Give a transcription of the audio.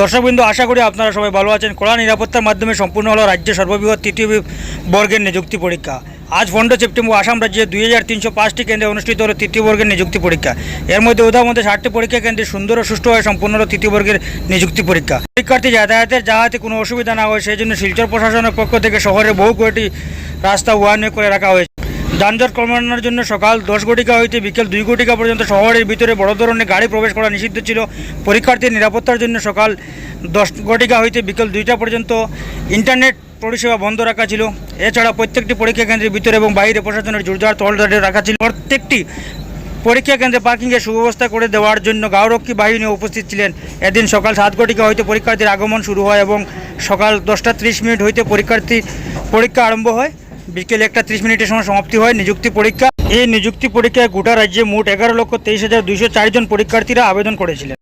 দর্শকবৃন্দ, আশা করি আপনারা সবাই ভালো আছেন। কড়া নিরাপত্তার মাধ্যমে সম্পূর্ণ হলো রাজ্যের সর্ববৃহৎ তৃতীয় বর্গের নিযুক্তি পরীক্ষা। আজ পনেরো সেপ্টেম্বর, আসাম রাজ্যে দুই হাজার তিনশো পাঁচটি কেন্দ্রে অনুষ্ঠিত হলো তৃতীয় বর্গের নিযুক্তি পরীক্ষা। এর মধ্যে উদার মধ্যে ষাটটি পরীক্ষা কেন্দ্রে সুন্দর ও সুষ্ঠুভাবে সম্পূর্ণ হলো তৃতীয় বর্গের নিযুক্তি পরীক্ষা। পরীক্ষার্থী যাতায়াতের যাহাতে কোনো অসুবিধা না হয় সেই জন্য শিলচর প্রশাসনের পক্ষ থেকে শহরে বহু কয়টি রাস্তা উন্নয়ন করে রাখা হয়েছে। যানজট কমানোর জন্য সকাল দশ ঘটিকা হইতে বিকেল দুই ঘটিকা পর্যন্ত শহরের ভিতরে বড় ধরনের গাড়ি প্রবেশ করা নিষিদ্ধ ছিল। পরীক্ষার্থীর নিরাপত্তার জন্য সকাল দশ ঘটিকা হইতে বিকেল দুইটা পর্যন্ত ইন্টারনেট পরিষেবা বন্ধ রাখা ছিল। এছাড়া প্রত্যেকটি পরীক্ষা কেন্দ্রের ভিতরে এবং বাইরে প্রশাসনের জোরদার তহলদারি রাখা ছিল। প্রত্যেকটি পরীক্ষা কেন্দ্রে পার্কিংয়ের সুব্যবস্থা করে দেওয়ার জন্য গাঁওরক্ষী বাহিনী উপস্থিত ছিলেন। এদিন সকাল সাত ঘটিকা হইতে পরীক্ষার্থীর আগমন শুরু হয় এবং সকাল দশটা ত্রিশ মিনিট হইতে পরীক্ষার্থী পরীক্ষা আরম্ভ হয়। বিকেল একটা ত্রিশ মিনিটের সময় সমাপ্তি হয়, নিযুক্তি পরীক্ষা। এই নিযুক্তি পরীক্ষায় গোটা রাজ্যে মোট এগারো লক্ষ তেইশ হাজার দুইশো চারজন পরীক্ষার্থীরা আবেদন করেছিলেন।